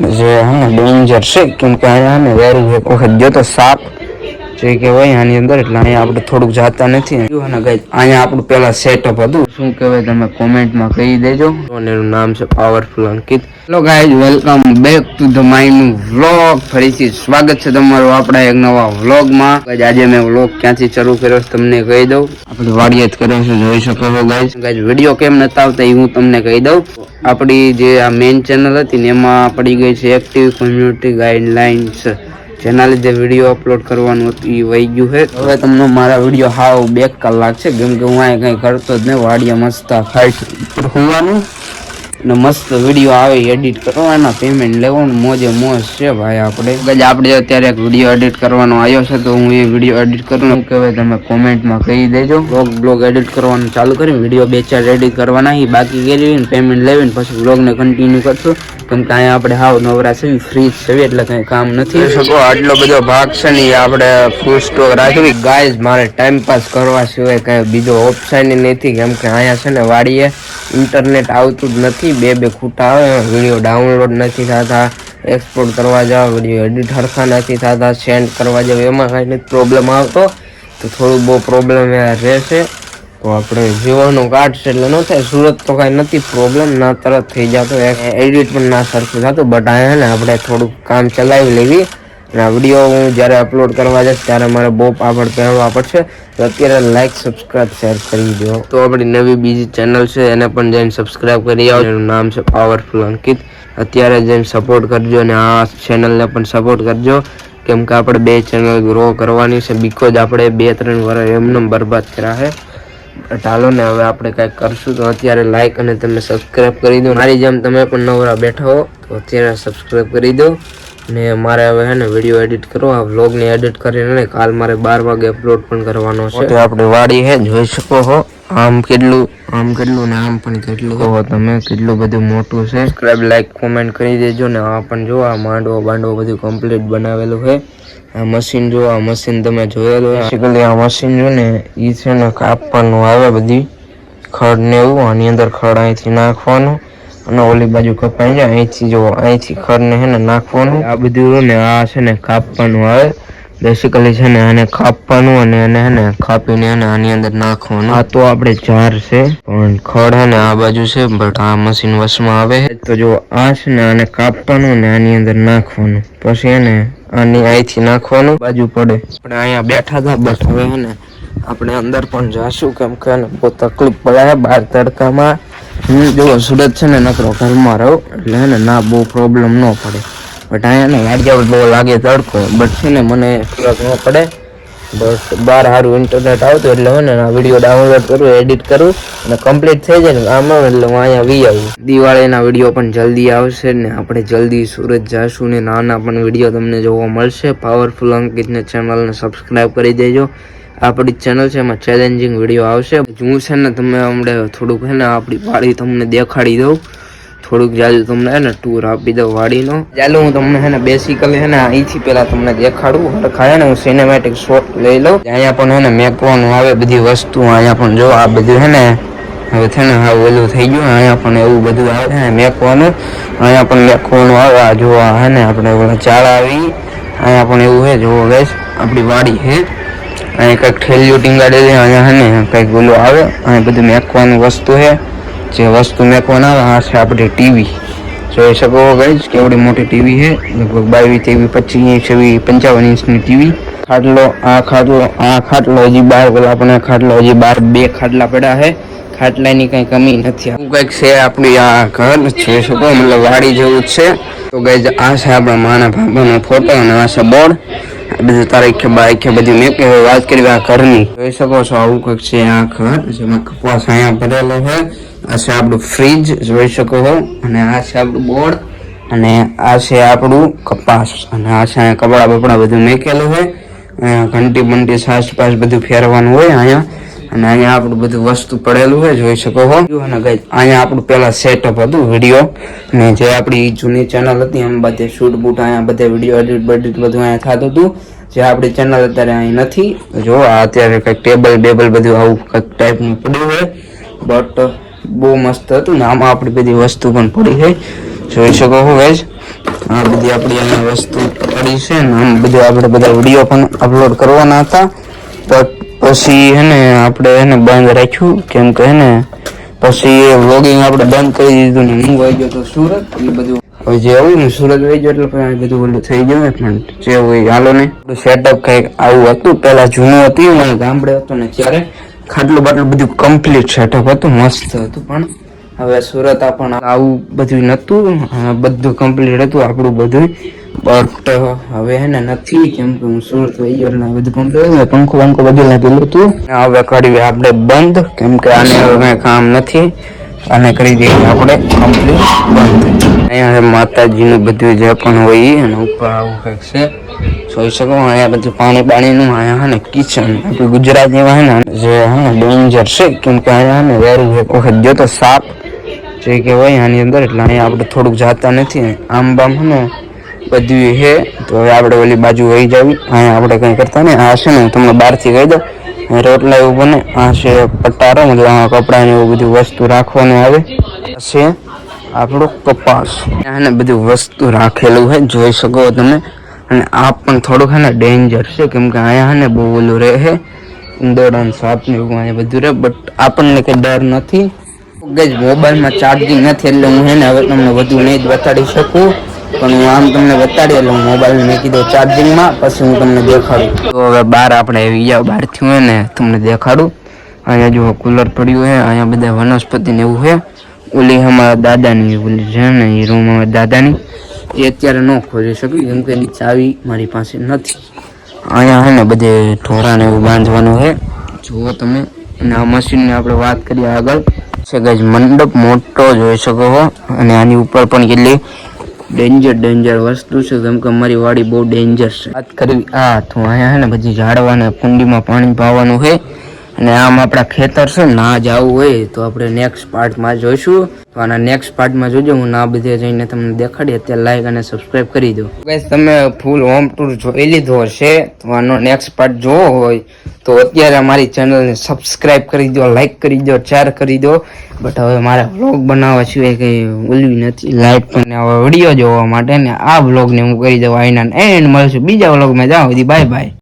જે હે ડેન્જર છે, કેમ કે અહીંયા ને વેરી એક વખત ગયો તો સાપ જે કહેવાય આની અંદર, એટલે અહીંયા આપણે થોડુંક જાતા નથી. અહીંયા આપણું પેલા સેટઅપ હતું. શું કહેવાય તમે કોમેન્ટમાં કહી દેજો. એનું નામ છે powerful Ankit hello guys welcome back to the my new vlog ફરીથી સ્વાગત છે તમારું આપણા એક નવા વ્લોગમાં આજે મેં વ્લોગ ક્યાંથી શરૂ કર્યો તમને કહી દઉં. આપણે વાડિયાત કર્યો છે, જોઈ શકો છો ગાઈઝ ગાઈઝ વીડિયો કેમ નતા આવતા એ હું તમને કહી દઉં. આપણી જે આ મેઇન ચેનલ હતી ને એમાં પડી ગઈ છે એક્ટિવ કોમ્યુનિટી ગાઈડલાઇન્સ જેના લીધે વીડિયો અપલોડ કરવાનું હતું એ વહી ગયું છે. હવે તમને મારા વીડિયો હાવ બે કલાક છે, કેમ કે હું અહીંયા કંઈ કરતો જ નહીં વાડિયા મસ્ત ખાઈ હોવાનું. ને મસ્ત વીડિયો આવે એડિટ કરવાના પેમેન્ટ લેવાનું મોજે મોજ છે ભાઈ આપણે. ગજ આપણે અત્યારે એક વીડિયો એડિટ કરવાનો આવ્યો છે તો હું એ વીડિયો એડિટ કરું શું કહેવાય તમે કોમેન્ટમાં કહી દેજો. બ્લોગ બ્લોગ એડિટ કરવાનું ચાલુ કરી વીડિયો બે ચાર એડિટ કરવાના એ બાકી કરી પેમેન્ટ લેવીને પછી બ્લોગને કન્ટિન્યુ કરશું. કેમ કે અહીંયા આપણે હાવ નવરા છે ફ્રી છે એટલે કંઈ કામ નથી. શકો આટલો બધો ભાગ છે ને આપણે ફૂલ સ્ટોક રાખવી ગાય મારે ટાઈમ પાસ કરવા સિવાય કાંઈ બીજો ઓપ્શન નથી કેમ કે અહીંયા છે ને વાડીએ ઇન્ટરનેટ આવતું જ નથી. બે બે ખૂટા આવે, વીડિયો ડાઉનલોડ નથી થતા એક્સપોર્ટ કરવા જાવ વીડિયો એડિટ હરખા નથી થતા સેન્ડ કરવા જાવ એમાં કાંઈ નથી પ્રોબ્લેમ આવતો. તો થોડું બહુ પ્રોબ્લેમ રહેશે. તો આપણે જીવોનું છે એટલે ન થાય, સુરત તો કાંઈ નથી પ્રોબ્લેમ ના તરત થઈ જતો એડિટ પણ ના સરખું થતું બટ આ ને આપણે થોડુંક કામ ચલાવી લેવી. અને આ વીડિયો હું જ્યારે અપલોડ કરવા જઈશ ત્યારે મારે બહુ પાપડ પહેરવા પડશે. તો અત્યારે લાઈક સબસ્ક્રાઇબ શેર કરી દો તો આપણી નવી બીજી ચેનલ છે, એને પણ જઈને સબસ્ક્રાઇબ કરી આવો. એનું નામ છે પાવરફુલ અંકિત અત્યારે જઈને સપોર્ટ કરજો અને આ ચેનલને પણ સપોર્ટ કરજો. કેમ કે આપણે બે ચેનલ ગ્રો કરવાની છે બીકોઝ આપણે બે ત્રણ વર્ષ એમને બરબાદ કર્યા છે. ચાલો ને, હવે આપણે કાંઈક કરશું. તો અત્યારે લાઈક અને તમે સબસ્ક્રાઇબ કરી દો મારી જેમ તમે પણ નવરા બેઠા હો, તો અત્યારે સબસ્ક્રાઇબ કરી દો ને મારે હવે હે ને વીડિયો એડિટ કરો આ વ્લોગને એડિટ કરીને ને કાલ મારે બાર વાગે અપલોડ પણ કરવાનો છે. આપણે વાડી હે જોઈ શકો છો આમ કેટલું આમ કેટલું ને આમ પણ કેટલું. કહો તમે કેટલું બધું મોટું છે સબસ્ક્રાઇબ લાઈક કોમેન્ટ કરી દેજો ને આ પણ જો આ માંડવો બાંડવો બધું કમ્પ્લીટ બનાવેલું છે આ મશીન જો આ મશીન તમે જોયેલું બેસિકલી આ મશીન જો ને એ છે ને કાપવાનું આવે બધી. ખડ ને એવું આની અંદર ખડ અહીંથી નાખવાનું. અને ઓલી બાજુ કપાઈ જાય અહીંથી જો અહીંથી ખરને ને હે ને નાખવાનું. આ બધું ને આ છે ને કાપવાનું આવે. બેસિકલી છે ને આને કાપવાનું અને એને છે ને કાપીને એને આની અંદર નાખવાનું. આ તો આપણે ચાર છે. પણ ખડ છે ને આ બાજુ છે બટ આ મશીન વશમાં આવે. છે. તો જો આ છે ને આને કાપવાનું અને આની અંદર નાખવાનું. પછી એને આની અહીંથી નાખવાનું. બાજુ પડે. આપણે અહીંયા બેઠા હતા બટ હવે ને આપણે અંદર પણ જાશું કેમ કે પોતા તકલીફ પડે બાર બહાર તડકામાં. હું જો સુરત છે ને નકરો ઘરમાં રહો, એટલે ને ના બહુ પ્રોબ્લેમ ન પડે. બટ અહીંયા ને વાડિયા બહુ લાગે તડકો બટ છે ને મને ફરક ન પડે. બસ બાર સારું ઇન્ટરનેટ આવતું, એટલે હું વીડિયો ડાઉનલોડ કરું એડિટ કરું, અને કમ્પ્લીટ થઈ જાય ને આમ એટલે હું અહીંયા વી આવું. દિવાળીના વીડિયો પણ જલ્દી આવશે ને, આપણે જલ્દી સુરત જાશું ને નાના પણ વીડિયો તમને જોવા મળશે. પાવરફુલ અંકિતને ચેનલને સબસ્ક્રાઈબ કરી દેજો. આપણી ચેનલ છે, એમાં ચેલેન્જિંગ વીડિયો આવશે. હું છે ને તમે હમણાં થોડુંક છે ને આપણી વાડી તમને દેખાડી દઉં. થોડુંક જાજુ તમને હે ને ટૂર આપી દઉં વાડીનો. ચાલો હું તમને હે ને બેસિકલી હે ને અહીંથી પહેલાં તમને દેખાડું. હરખા હે ને હું સિનેમેટિક શોટ લઈ લઉં. અહીંયા પણ હે ને મેકવાનું આવે બધી વસ્તુ. અહીંયા પણ જો આ બધું હે ને હવે છે ને હા ઓલું થઈ ગયું. અહીંયા પણ એવું બધું આવે ને મેકવાનું. અહીંયા પણ મેકવાનું આવે. આ જોવા હે ને આપણે ચાળ આવી. અહીંયા પણ એવું છે જોવો ગેસ આપણી વાડી છે અહીંયા કંઈક ઠેલીઓ ટીંગાડેલી અહીંયા હે ને કંઈક ઓલું આવે, અહીં બધું મેકવાનું વસ્તુ છે. જે વસ્તુ મેકવાના આવે, આ છે આપણી ટીવી. જોઈ શકો ગઈશ કેવડી મોટી ટીવી છે. લગભગ બાવીસ, ત્રેવીસ, પચીસ છવ્વીસ પંચાવન ઇંચની ટીવી. ખાટલો, આ ખાટલો આ ખાટલો હજી બાર પેલા આપણે ખાટલો હજી બાર, બે ખાટલા પડ્યા છે. ખાટલાની કંઈ કમી નથી. આવું કંઈક છે આપણી આ ઘર, જોઈ શકો, મતલબ વાડી જેવું જ છે. તો ગઈ આ છે આપણા માના ભાભાનો ફોટો અને આ છે બોર્ડ. બધું તારીખે બારીખે બધી મેં કે વાત કરી આ ઘરની. જોઈ શકો છો, આવું કંઈક છે આ ઘર, જેમાં કપાસ અહીંયા ભરેલો છે. આ છે આપણું ફ્રીજ જોઈ શકો છો. અને આ છે આપણું બોર્ડ, અને આ છે આપણું કપાસ. અને આ છે અહીંયા કપડાં બપડા બધું મેકેલું હોય અહીંયા ઘંટી બંટી સાસ પાસ બધું ફેરવાનું હોય અહીંયા. અને અહીંયા આપણું બધું વસ્તુ પડેલું હોય જોઈ શકો હો. અને અહીંયા આપણું પહેલાં સેટઅપ હતું વીડિયો અને જે આપણી જૂની ચેનલ હતી, એમ બધે શૂટ બૂટ અહીંયા બધે વીડિયો એડિટ બેડિટ બધું અહીંયા થતું હતું. જે આપણી ચેનલ અત્યારે અહીં નથી. જો અત્યારે કંઈક ટેબલ બેબલ બધું આવું કંઈક ટાઈપનું પડ્યું હોય બટ બહુ મસ્ત હતું ને, આમાં આપણી બધી વસ્તુ પણ પડી છે. જોઈ શકો હો વેજ આ બધી આપણી અહીંયા વસ્તુ પડી છે ને, આમ બધું આપણે બધા વીડિયો પણ અપલોડ કરવાના હતા. બટ પછી હે ને આપણે એને બંધ રાખ્યું. કેમ કે હે ને પછી એ વ્લોગિંગ આપણે બંધ કરી દીધું ને હું વહી ગયો તો સુરત એ બધું. જે આવું ને સુરત વહી ગયો એટલે પછી બધું બધું થઈ ગયું ને પણ જે હોય હાલો ને. સેટઅપ કંઈક આવું હતું. પહેલા જૂનું હતું મને ગામડે હતું ને ત્યારે ખાટલું બાટલું બધું કમ્પ્લીટ સેટઅપ હતું, મસ્ત હતું. પણ હવે સુરત આપણને આવું બધું નતું બધું કમ્પ્લીટ હતું, આપણું બધું બટ હવે હે ને નથી કેમ કે હું સુરત થઈ ગયો એટલે બધું કમ્પ્લીટ પંખો પંખો બધું નાખેલું હતું. હવે કરી આપણે બંધ, કેમ કે આને હવે કામ નથી. આને કરી દઈએ આપણે કમ્પ્લીટ બંધ. અહીંયા માતાજીનું બધું જે પણ હોય અને ઉપર આવું કંઈક છે. જોઈ શકો અહીંયા બધું પાણી બાણીનું, અહીંયા ને કિચન આપણે ગુજરાતીમાં હે ને જે હે ને ડેન્જર છે, કેમ કે અહીંયા ને વેરી એક વખત ગયો તો સાપ, જે કહેવાય આની અંદર, એટલે અહીંયા આપણે થોડુંક જાતા નથી. આમ બામ હે ને બધું છે. તો હવે આપણે ઓલી બાજુ વહી જાવી. અહીંયા આપણે કંઈ કરતા ને આ છે ને, તમને બહારથી કહી દઉં. રોટલા એવું બને. આ છે પટારો, મતલબ આમાં કપડાં ને એવું બધું વસ્તુ રાખવાનું આવે. છે આપણો કપાસ. અને બધું વસ્તુ રાખેલું છે. જોઈ શકો તમે. અને આ પણ થોડુંક હે ડેન્જર છે. કેમ કે અહીંયા ને બહુ ઓલું રહે છે. ઉંદરડા ને સાપ ને એવું અહીંયા બધું રહે. બટ આપણને કંઈ ડર નથી. જ મોબાઈલમાં ચાર્જિંગ નથી એટલે હું એને હવે તમને વધુ નહીં જ બતાડી શકું. પણ હું આમ તમને બતાડી એટલે હું મોબાઈલ મેં કીધું ચાર્જિંગમાં પછી હું તમને દેખાડું. તો હવે બહાર આપણે આવી જાવ બહારથી હોય ને, તમને દેખાડું. અહીંયા જો કુલર પડ્યું છે, અહીંયા બધા વનસ્પતિ ને એવું છે. ઓલી અમારા દાદાની, ઓલી છે ને, એ રૂમ અમારા દાદાની. એ અત્યારે ન ખોલી શકી કેમ કે એની ચાવી મારી પાસે નથી. અહીંયા છે ને બધે ઢોરાને એવું બાંધવાનું છે. જુઓ તમે, અને આ મશીનની આપણે વાત કરીએ આગળ. છે ગજ મંડપ મોટો જોઈ શકો છો, અને આની ઉપર પણ કેટલી ડેન્જર ડેન્જર વસ્તુ છે કેમ કે મારી વાડી બહુ ડેન્જર છે. વાત કરવી આ, તો અહીંયા છે ને બધી ઝાડવાને કુંડીમાં પાણી પાવાનું છે. અને આમ આપણા ખેતર છે ના જવું હોય તો આપણે નેક્સ્ટ પાર્ટમાં જોઈશું. તો આના નેક્સ્ટ પાર્ટમાં જોજો, હું ના બધે જઈને તમને દેખાડી અત્યારે લાઈક અને સબસ્ક્રાઈબ કરી દો. ગાઈસ તમે ફૂલ હોમ ટૂર જોઈ લીધો છે તો આનો નેક્સ્ટ પાર્ટ જોવો હોય, તો અત્યારે અમારી ચેનલને સબસ્ક્રાઈબ કરી દો લાઈક કરી દો શેર કરી દો. બટ હવે મારે વ્લોગ બનાવવા સિવાય કંઈ ઓલવી નથી. લાઈટ પણ હવે વીડિયો જોવા માટે ને આ વ્લોગને હું કરી દઉં, આઈના એન્ડ મળશું બીજા વ્લોગમાં જાઓ બાય બાય